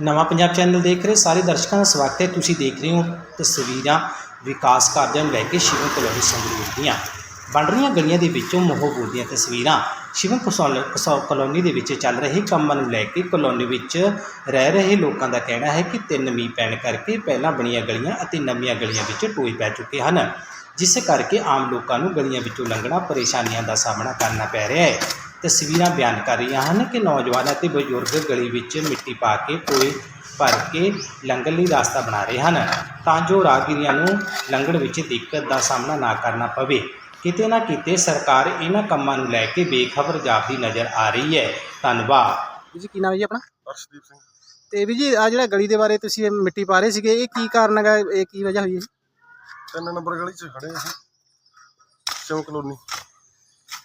ਨਵਾਂ ਪੰਜਾਬ ਚੈਨਲ ਦੇਖ ਰਹੇ ਸਾਰੇ ਦਰਸ਼ਕਾਂ ਦਾ ਸਵਾਗਤ ਹੈ। ਤੁਸੀਂ ਦੇਖ ਰਹੇ ਹੋ ਤਸਵੀਰਾਂ ਵਿਕਾਸ ਕਾਰਜਾਂ ਨੂੰ ਲੈ ਕੇ ਸ਼ਿਵਮ ਕਲੋਨੀ ਸੰਗਰੂਰ ਦੀਆਂ। ਬਣ ਰਹੀਆਂ ਗਲੀਆਂ ਦੇ ਵਿੱਚੋਂ ਮੋਹਬੂਬ ਦੀਆਂ ਤਸਵੀਰਾਂ। ਸ਼ਿਵਮ ਕਸੌਲ ਕਸੌ ਕਲੋਨੀ ਦੇ ਵਿੱਚ ਚੱਲ ਰਹੇ ਕੰਮਾਂ ਨੂੰ ਲੈ ਕੇ ਕਲੋਨੀ ਵਿੱਚ ਰਹਿ ਰਹੇ ਲੋਕਾਂ ਦਾ ਕਹਿਣਾ ਹੈ ਕਿ ਤਿੰਨ ਮੀਂਹ ਪੈਣ ਕਰਕੇ ਪਹਿਲਾਂ ਬਣੀਆਂ ਗਲੀਆਂ ਅਤੇ ਨਵੀਆਂ ਗਲੀਆਂ ਵਿੱਚ ਟੋਏ ਪੈ ਚੁੱਕੇ ਹਨ। ਜਿਸ ਕਰਕੇ ਆਮ ਲੋਕਾਂ ਨੂੰ ਗਲੀਆਂ ਵਿੱਚੋਂ ਲੰਘਣਾ, ਪਰੇਸ਼ਾਨੀਆਂ ਦਾ ਸਾਹਮਣਾ ਕਰਨਾ ਪੈ ਰਿਹਾ ਹੈ। ਤਸਵੀਰਾਂ ਬਿਆਨ ਕਰ ਰਹੀਆਂ ਹਨ ਕਿ ਨੌਜਵਾਨ ਅਤੇ ਬਜ਼ੁਰਗ ਗਲੀ ਵਿੱਚ ਮਿੱਟੀ ਪਾ ਕੇ ਟੋਏ ਭਰ ਕੇ ਲੰਘਣ ਲਈ ਰਸਤਾ ਬਣਾ ਰਹੇ ਹਨ। ਤਾਂ ਜੋ ਰਾਹਗੀਰਾਂ ਨੂੰ ਲੰਘਣ ਵਿੱਚ ਦਿੱਕਤ ਦਾ ਸਾਹਮਣਾ ਨਾ ਕਰਨਾ ਪਵੇ। ਕਿਤੇ ਨਾ ਕਿਤੇ ਸਰਕਾਰ ਇਹਨਾਂ ਕੰਮਾਂ ਨੂੰ ਲੈ ਕੇ ਬੇਖਬਰ ਜਾਪਦੀ ਨਜ਼ਰ ਆ ਰਹੀ ਹੈ। ਧੰਨਵਾਦ। ਜੀ ਕੀ ਨਾਮ ਹੈ ਜੀ ਆਪਣਾ? ਅਰਸ਼ਦੀਪ ਸਿੰਘ। ਤੇ ਵੀ ਜੀ ਆ ਜਿਹੜਾ ਗਲੀ ਦੇ ਬਾਰੇ ਤੁਸੀਂ ਇਹ ਮਿੱਟੀ ਪਾ ਰਹੇ ਸੀਗੇ ਇਹ ਕੀ ਕਾਰਨ ਹੈਗਾ? ਇਹ ਕੀ ਵਜ੍ਹਾ ਹੋਈ ਹੈ ਤਿੰਨ ਨੰਬਰ ਗਲੀ 'ਚ ਖੜੇ ਅਸੀਂ ਚੌਂ ਕਲੋਨੀ।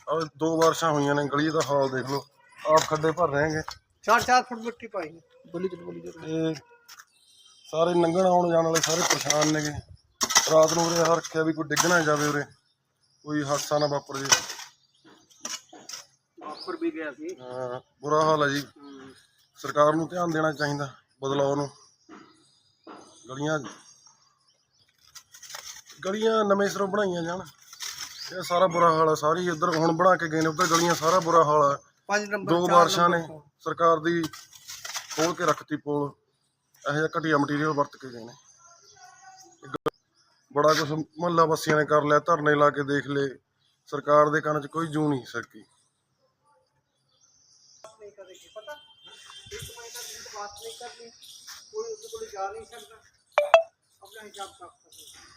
ਆ ਦੋ ਬਾਰਿਸ਼ਾਂ ਹੋਈਆਂ ਨੇ ਗਲੀ ਦਾ ਹਾਲ ਦੇਖ ਲਓ। ਆਪ ਖੱਡੇ ਭਰ ਰਹੇ ਹੈਗੇ ਚਾਰ ਚਾਰ ਫੁੱਟ ਮਿੱਟੀ ਪਾਈ ਬੋਲੀ ਚਲ ਬੋਲੀ ਚਲ। ਤੇ ਸਾਰੇ ਲੰਘਣ ਆਉਣ ਜਾਣ ਵਾਲੇ ਸਾਰੇ ਪਰੇਸ਼ਾਨ ਨੇਗੇ। ਰਾਤ ਨੂੰ ਉਰੇ ਰੱਖਿਆ ਵੀ ਕੋਈ ਡਿੱਗ ਨਾ ਜਾਵੇ ਉਰੇ। ਕੋਈ ਹਾਦਸਾ ਨਾ ਵਾਪਰ ਜੇ। ਆਫਰ ਵੀ ਗਿਆ ਸੀ। ਹਾਂ, ਬੁਰਾ ਹਾਲ ਹੈ ਜੀ। ਸਰਕਾਰ ਨੂੰ ਧਿਆਨ ਦੇਣਾ ਚਾਹੀਦਾ ਬਦਲਾਅ ਨੂੰ। ਗਲੀਆਂ ਗਲੀਆਂ ਨਵੇਂ ਸਿਰੋਂ ਬਣਾਈਆਂ ਜਾਣ। ਇਹ ਸਾਰਾ ਬੁਰਾ ਹਾਲ ਹੈ ਸਾਰੀ ਇੱਧਰ ਹੁਣ ਬਣਾ ਕੇ ਗਏ ਨੇ ਉੱਧਰ ਗਲੀਆਂ ਸਾਰਾ ਬੁਰਾ ਹਾਲ ਹੈ ਪੰਜ ਨੰਬਰ ਦੋ ਬਾਰਿਸ਼ਾਂ ਨੇ ਸਰਕਾਰ ਦੀ ਖੋਲ ਕੇ ਰੱਖਤੀ ਪੋਲ ਇਹੋ ਜਿਹਾ ਘਟੀਆ ਮਟੀਰੀਅਲ ਵਰਤ ਕੇ ਗਏ ਨੇ ਗ- ਬੜਾ ਕੁਝ ਮੁਹੱਲਾ ਵਾਸੀਆਂ ਨੇ ਕਰ ਲਿਆ ਧਰਨੇ ਲਾ ਕੇ ਦੇਖ ਲਏ ਸਰਕਾਰ ਦੇ ਕੰਨ 'ਚ ਕੋਈ ਜੂ ਨਹੀਂ ਸਕੀ कोई उसको कोई जा नहीं सकता अपना हिसाब साफ कर